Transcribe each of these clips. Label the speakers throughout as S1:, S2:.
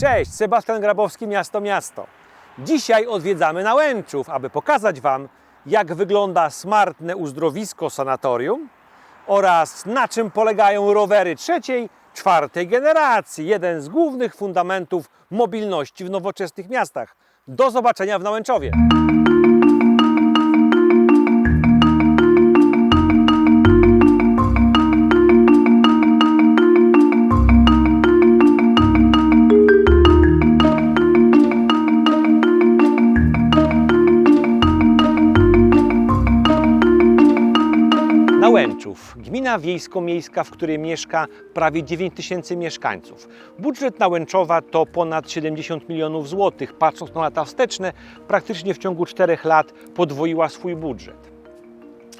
S1: Cześć, Sebastian Grabowski, Miasto Miasto. Dzisiaj odwiedzamy Nałęczów, aby pokazać Wam, jak wygląda smartne uzdrowisko sanatorium oraz na czym polegają rowery trzeciej, czwartej generacji. Jeden z głównych fundamentów mobilności w nowoczesnych miastach. Do zobaczenia w Nałęczowie. Nałęczów, gmina wiejsko-miejska, w której mieszka prawie 9 tysięcy mieszkańców. Budżet Nałęczowa to ponad 70 milionów złotych. Patrząc na lata wsteczne, praktycznie w ciągu 4 lat podwoiła swój budżet.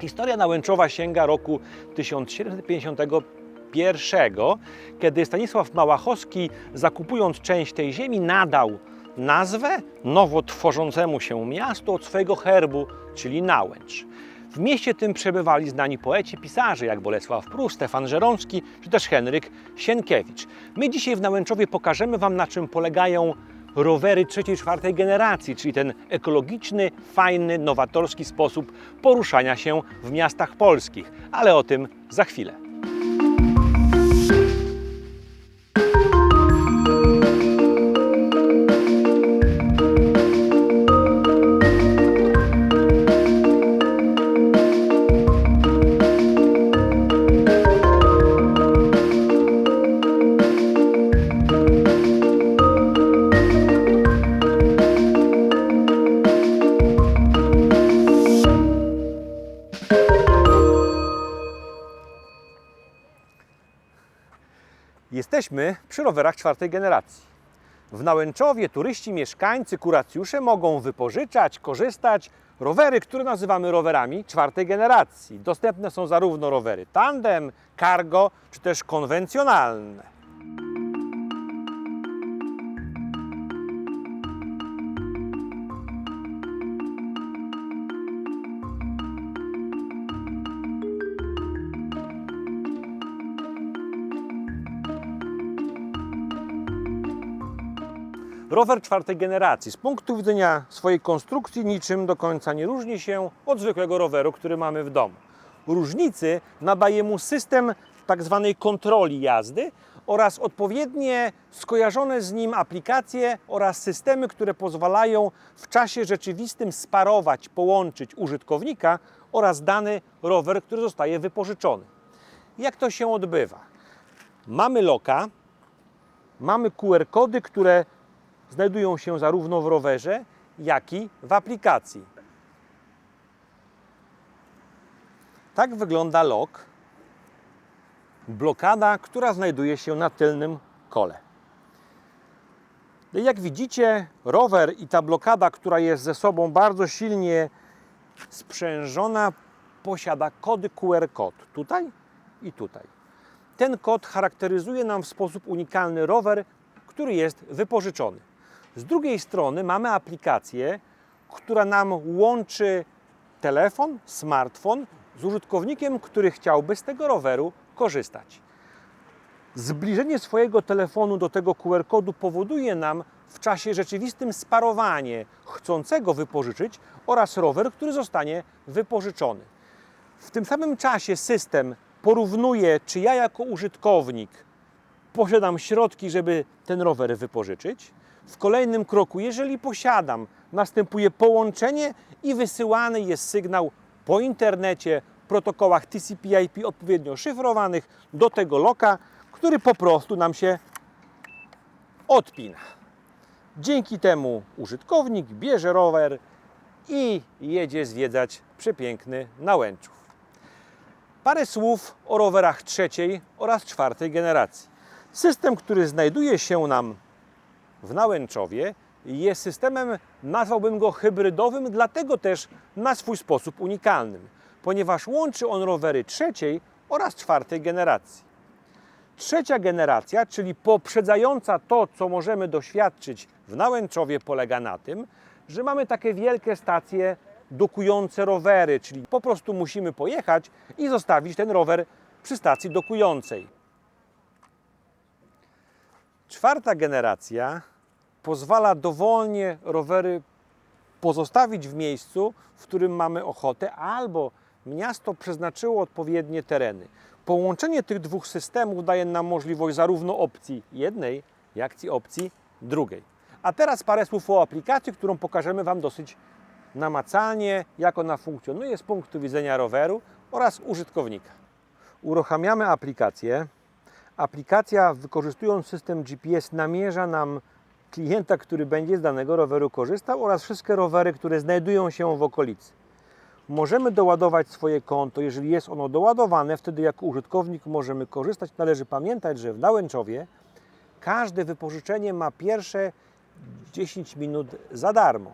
S1: Historia Nałęczowa sięga roku 1751, kiedy Stanisław Małachowski, zakupując część tej ziemi, nadał nazwę nowo tworzącemu się miastu od swojego herbu, czyli Nałęcz. W mieście tym przebywali znani poeci, pisarze jak Bolesław Prus, Stefan Żeromski czy też Henryk Sienkiewicz. My dzisiaj w Nałęczowie pokażemy Wam na czym polegają rowery trzeciej, czwartej generacji, czyli ten ekologiczny, fajny, nowatorski sposób poruszania się w miastach polskich. Ale o tym za chwilę. Jesteśmy przy rowerach czwartej generacji. W Nałęczowie turyści, mieszkańcy, kuracjusze mogą wypożyczać, korzystać rowery, które nazywamy rowerami czwartej generacji. Dostępne są zarówno rowery tandem, cargo, czy też konwencjonalne. Rower czwartej generacji z punktu widzenia swojej konstrukcji niczym do końca nie różni się od zwykłego roweru, który mamy w domu. Różnicy nadaje mu system tak zwanej kontroli jazdy oraz odpowiednie skojarzone z nim aplikacje oraz systemy, które pozwalają w czasie rzeczywistym sparować, połączyć użytkownika oraz dany rower, który zostaje wypożyczony. Jak to się odbywa? Mamy loka, mamy QR-kody, które znajdują się zarówno w rowerze, jak i w aplikacji. Tak wygląda lok. Blokada, która znajduje się na tylnym kole. Jak widzicie, rower i ta blokada, która jest ze sobą bardzo silnie sprzężona, posiada kody QR kod tutaj i tutaj. Ten kod charakteryzuje nam w sposób unikalny rower, który jest wypożyczony. Z drugiej strony mamy aplikację, która nam łączy telefon, smartfon z użytkownikiem, który chciałby z tego roweru korzystać. Zbliżenie swojego telefonu do tego QR-kodu powoduje nam w czasie rzeczywistym sparowanie chcącego wypożyczyć oraz rower, który zostanie wypożyczony. W tym samym czasie system porównuje, czy ja jako użytkownik posiadam środki, żeby ten rower wypożyczyć. W kolejnym kroku, jeżeli posiadam, następuje połączenie i wysyłany jest sygnał po internecie, protokołach TCP/IP odpowiednio szyfrowanych do tego loka, który po prostu nam się odpina. Dzięki temu użytkownik bierze rower i jedzie zwiedzać przepiękny Nałęczów. Parę słów o rowerach trzeciej oraz czwartej generacji. System, który znajduje się nam w Nałęczowie, jest systemem, nazwałbym go hybrydowym, dlatego też na swój sposób unikalnym, ponieważ łączy on rowery trzeciej oraz czwartej generacji. Trzecia generacja, czyli poprzedzająca to, co możemy doświadczyć w Nałęczowie, polega na tym, że mamy takie wielkie stacje dokujące rowery, czyli po prostu musimy pojechać i zostawić ten rower przy stacji dokującej. Czwarta generacja pozwala dowolnie rowery pozostawić w miejscu, w którym mamy ochotę, albo miasto przeznaczyło odpowiednie tereny. Połączenie tych dwóch systemów daje nam możliwość zarówno opcji jednej, jak i opcji drugiej. A teraz parę słów o aplikacji, którą pokażemy Wam dosyć namacalnie, jak ona funkcjonuje z punktu widzenia roweru oraz użytkownika. Uruchamiamy aplikację. Aplikacja, wykorzystując system GPS, namierza nam klienta, który będzie z danego roweru korzystał oraz wszystkie rowery, które znajdują się w okolicy. Możemy doładować swoje konto, jeżeli jest ono doładowane, wtedy jako użytkownik możemy korzystać. Należy pamiętać, że w Nałęczowie każde wypożyczenie ma pierwsze 10 minut za darmo.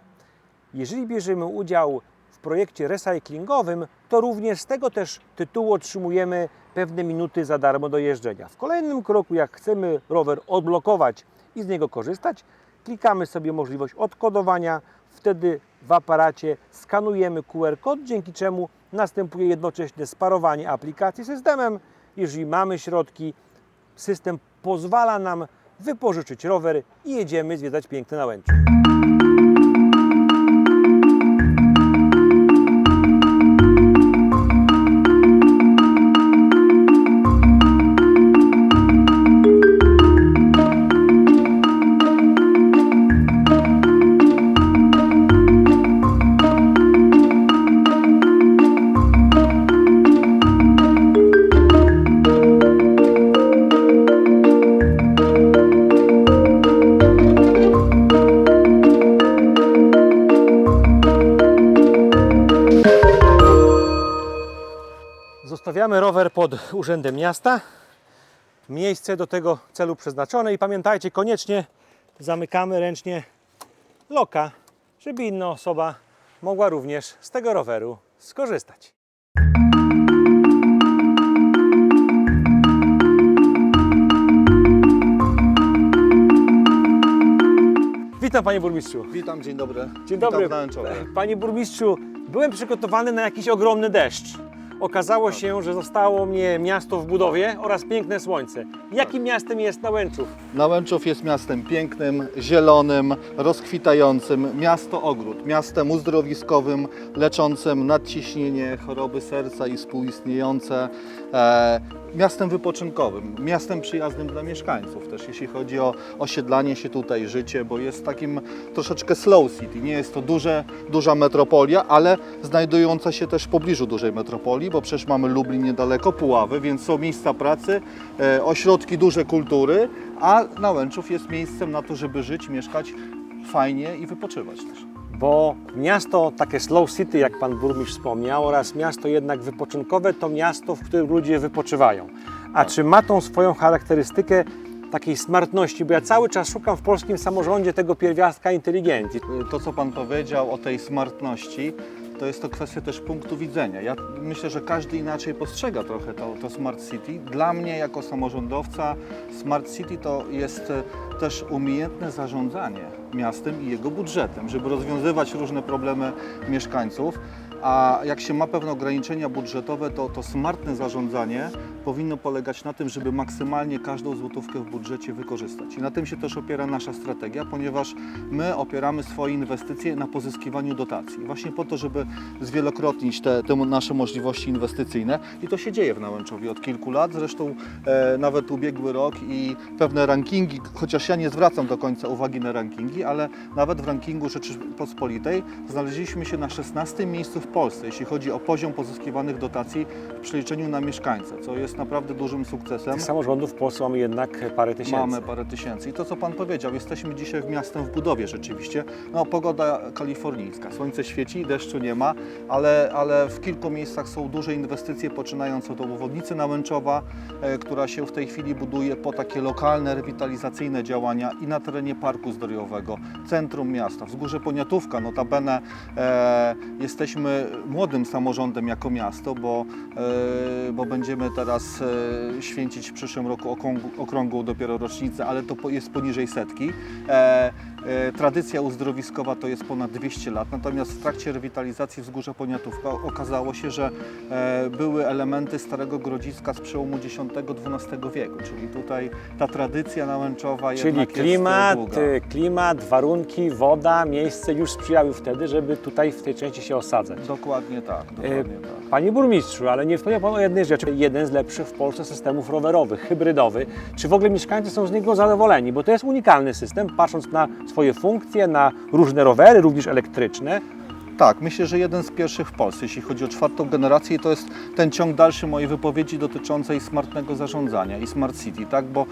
S1: Jeżeli bierzemy udział w projekcie recyklingowym, to również z tego też tytułu otrzymujemy pewne minuty za darmo do jeżdżenia. W kolejnym kroku, jak chcemy rower odblokować i z niego korzystać, klikamy sobie możliwość odkodowania, wtedy w aparacie skanujemy QR kod, dzięki czemu następuje jednocześnie sparowanie aplikacji systemem. Jeżeli mamy środki, system pozwala nam wypożyczyć rower i jedziemy zwiedzać piękne Nałęcze. Zostawiamy rower pod urzędem miasta. Miejsce do tego celu przeznaczone i pamiętajcie, koniecznie zamykamy ręcznie loka, żeby inna osoba mogła również z tego roweru skorzystać. Witam panie burmistrzu.
S2: Witam, dzień dobry.
S1: Dzień dobry.
S2: Witam w Nałęczowie.
S1: Panie burmistrzu, byłem przygotowany na jakiś ogromny deszcz. Okazało się, że zostało mnie miasto w budowie oraz piękne słońce. Jakim miastem jest Nałęczów?
S2: Nałęczów jest miastem pięknym, zielonym, rozkwitającym, miasto ogród, miastem uzdrowiskowym, leczącym nadciśnienie, choroby serca i współistniejące, e, miastem wypoczynkowym, miastem przyjaznym dla mieszkańców też, jeśli chodzi o osiedlanie się tutaj, życie, bo jest takim troszeczkę slow city, nie jest to duże, duża metropolia, ale znajdująca się też w pobliżu dużej metropolii, bo przecież mamy Lublin niedaleko, Puławy, więc są miejsca pracy, e, ośrodki duże kultury, a Nałęczów jest miejscem na to, żeby żyć, mieszkać fajnie i wypoczywać też.
S1: Bo miasto takie slow city, jak pan burmistrz wspomniał, oraz miasto jednak wypoczynkowe, to miasto, w którym ludzie wypoczywają. A czy ma tą swoją charakterystykę takiej smartności? Bo ja cały czas szukam w polskim samorządzie tego pierwiastka inteligencji.
S2: To, co Pan powiedział o tej smartności, to jest to kwestia też punktu widzenia. Ja myślę, że każdy inaczej postrzega trochę to, to Smart City. Dla mnie, jako samorządowca, Smart City to jest e, też umiejętne zarządzanie miastem i jego budżetem, żeby rozwiązywać różne problemy mieszkańców. A jak się ma pewne ograniczenia budżetowe, to to smartne zarządzanie powinno polegać na tym, żeby maksymalnie każdą złotówkę w budżecie wykorzystać. I na tym się też opiera nasza strategia, ponieważ my opieramy swoje inwestycje na pozyskiwaniu dotacji. Właśnie po to, żeby zwielokrotnić te, te nasze możliwości inwestycyjne. I to się dzieje w Nałęczowie od kilku lat. Zresztą e, nawet ubiegły rok i pewne rankingi, chociaż ja nie zwracam do końca uwagi na rankingi, ale nawet w rankingu Rzeczypospolitej znaleźliśmy się na 16 miejscu w Polsce, jeśli chodzi o poziom pozyskiwanych dotacji w przeliczeniu na mieszkańca, co jest naprawdę dużym sukcesem.
S1: Tych samorządów w Polsce mamy jednak parę tysięcy.
S2: Mamy parę tysięcy. I to, co Pan powiedział, jesteśmy dzisiaj w miastem w budowie rzeczywiście. No, pogoda kalifornijska. Słońce świeci, deszczu nie ma, ale, ale w kilku miejscach są duże inwestycje, poczynając od obwodnicy Nałęczowa, e, która się w tej chwili buduje po takie lokalne, rewitalizacyjne działania i na terenie Parku Zdrojowego, centrum miasta, wzgórze Poniatówka. Notabene e, jesteśmy młodym samorządem jako miasto, bo, e, bo będziemy teraz e, święcić w przyszłym roku okrągłą, dopiero rocznicę, ale to jest poniżej setki. E, e, tradycja uzdrowiskowa to jest ponad 200 lat, natomiast w trakcie rewitalizacji wzgórza Poniatówka okazało się, że e, były elementy starego grodziska z przełomu X-XII wieku, czyli tutaj ta tradycja nałęczowa
S1: Czyli
S2: jednak jest e,
S1: klimat,
S2: długa.
S1: klimat, warunki, woda, miejsce już sprzyjały wtedy, żeby tutaj w tej części się osadzać.
S2: Dokładnie tak, dokładnie tak.
S1: Panie burmistrzu, ale nie wspomniał Pan o jednej rzeczy. Jeden z lepszych w Polsce systemów rowerowych, hybrydowy. Czy w ogóle mieszkańcy są z niego zadowoleni? Bo to jest unikalny system, patrząc na swoje funkcje, na różne rowery, również elektryczne.
S2: Tak, myślę, że jeden z pierwszych w Polsce, jeśli chodzi o czwartą generację i to jest ten ciąg dalszy mojej wypowiedzi dotyczącej smartnego zarządzania i smart city, tak, bo e,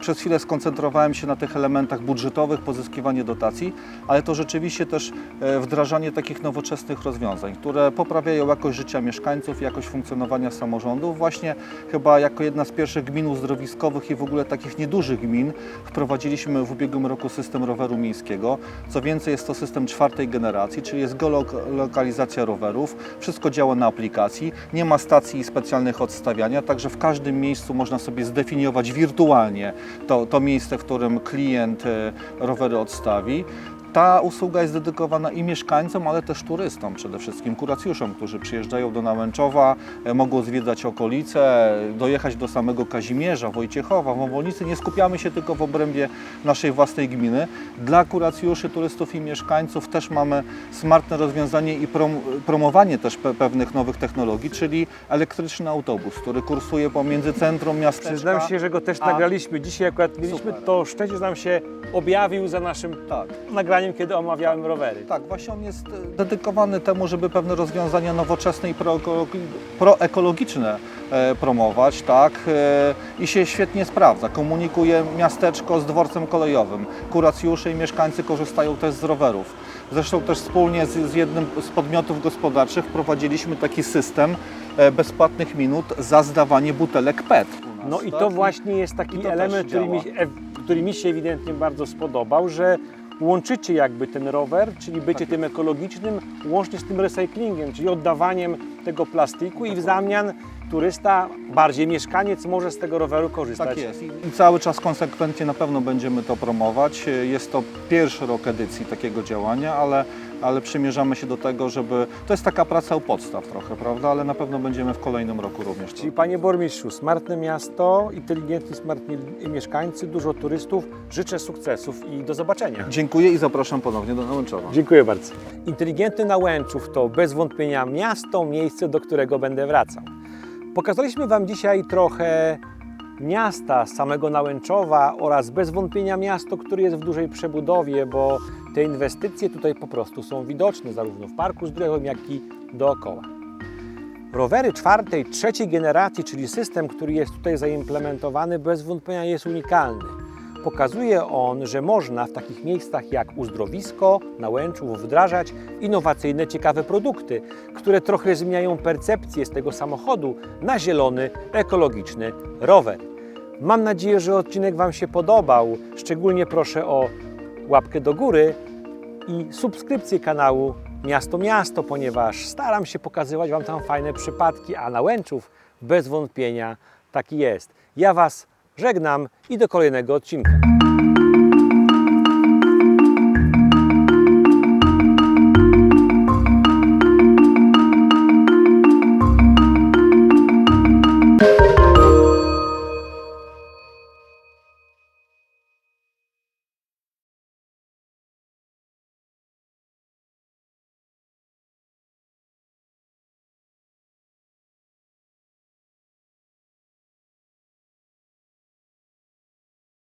S2: przez chwilę skoncentrowałem się na tych elementach budżetowych, pozyskiwanie dotacji, ale to rzeczywiście też e, wdrażanie takich nowoczesnych rozwiązań, które poprawiają jakość życia mieszkańców, jakość funkcjonowania samorządów. Właśnie chyba jako jedna z pierwszych gmin uzdrowiskowych i w ogóle takich niedużych gmin wprowadziliśmy w ubiegłym roku system roweru miejskiego. Co więcej, jest to system czwartej generacji, czyli jest geolokalizacja rowerów, wszystko działa na aplikacji, nie ma stacji specjalnych odstawiania, także w każdym miejscu można sobie zdefiniować wirtualnie to, to miejsce, w którym klient e, rowery odstawi. Ta usługa jest dedykowana i mieszkańcom, ale też turystom, przede wszystkim kuracjuszom, którzy przyjeżdżają do Nałęczowa, e, mogą zwiedzać okolice, dojechać do samego Kazimierza, Wojciechowa, Wąwolnicy. Nie skupiamy się tylko w obrębie naszej własnej gminy. Dla kuracjuszy, turystów i mieszkańców też mamy smartne rozwiązanie i prom promowanie też pe pewnych nowych technologii, czyli elektryczny autobus, który kursuje pomiędzy centrum miasteczka.
S1: Przyznam się, że go też
S2: A-
S1: nagraliśmy. Dzisiaj akurat mieliśmy,
S2: Super.
S1: to Szczecisz nam się objawił za naszym
S2: Tak.
S1: nagraniem, kiedy omawiałem rowery.
S2: Tak, właśnie on jest e, dedykowany temu, żeby pewne rozwiązania nowoczesne i proekologi- proekologiczne e, promować, tak, e, i się świetnie sprawdza. Komunikuje miasteczko z dworcem kolejowym. Kuracjusze i mieszkańcy korzystają też z rowerów. Zresztą też wspólnie z, jednym z podmiotów gospodarczych wprowadziliśmy taki system bezpłatnych minut za zdawanie butelek PET. nas,
S1: No i
S2: tak?
S1: to właśnie jest taki element, który mi, który mi się ewidentnie bardzo spodobał, że łączycie jakby ten rower, czyli bycie
S2: Tak
S1: tym ekologicznym, łącznie z tym recyklingiem, czyli oddawaniem tego plastiku i w zamian turysta, bardziej mieszkaniec może z tego roweru korzystać.
S2: Tak jest. I cały czas konsekwentnie na pewno będziemy to promować. Jest to pierwszy rok edycji takiego działania, ale, ale przymierzamy się do tego, żeby. To jest taka praca u podstaw trochę, prawda? Ale na pewno będziemy w kolejnym roku również. to
S1: Czyli panie burmistrzu, smartne miasto, inteligentni, smartni mieszkańcy, dużo turystów. Życzę sukcesów i do zobaczenia.
S2: Dziękuję i zapraszam ponownie do Nałęczowa.
S1: Dziękuję bardzo. Inteligentny Nałęczów to bez wątpienia miasto, miejsce, do którego będę wracał. Pokazaliśmy Wam dzisiaj trochę miasta, samego Nałęczowa oraz bez wątpienia miasto, które jest w dużej przebudowie, bo te inwestycje tutaj po prostu są widoczne zarówno w Parku Zdrojowym, jak i dookoła. Rowery czwartej, trzeciej generacji, czyli system, który jest tutaj zaimplementowany, bez wątpienia jest unikalny. Pokazuje on, że można w takich miejscach jak uzdrowisko, Nałęczów wdrażać innowacyjne, ciekawe produkty, które trochę zmieniają percepcję z tego samochodu na zielony, ekologiczny rower. Mam nadzieję, że odcinek Wam się podobał. Szczególnie proszę o łapkę do góry i subskrypcję kanału Miasto Miasto, ponieważ staram się pokazywać Wam tam fajne przypadki, a Nałęczów bez wątpienia taki jest. Ja Was żegnam i do kolejnego odcinka.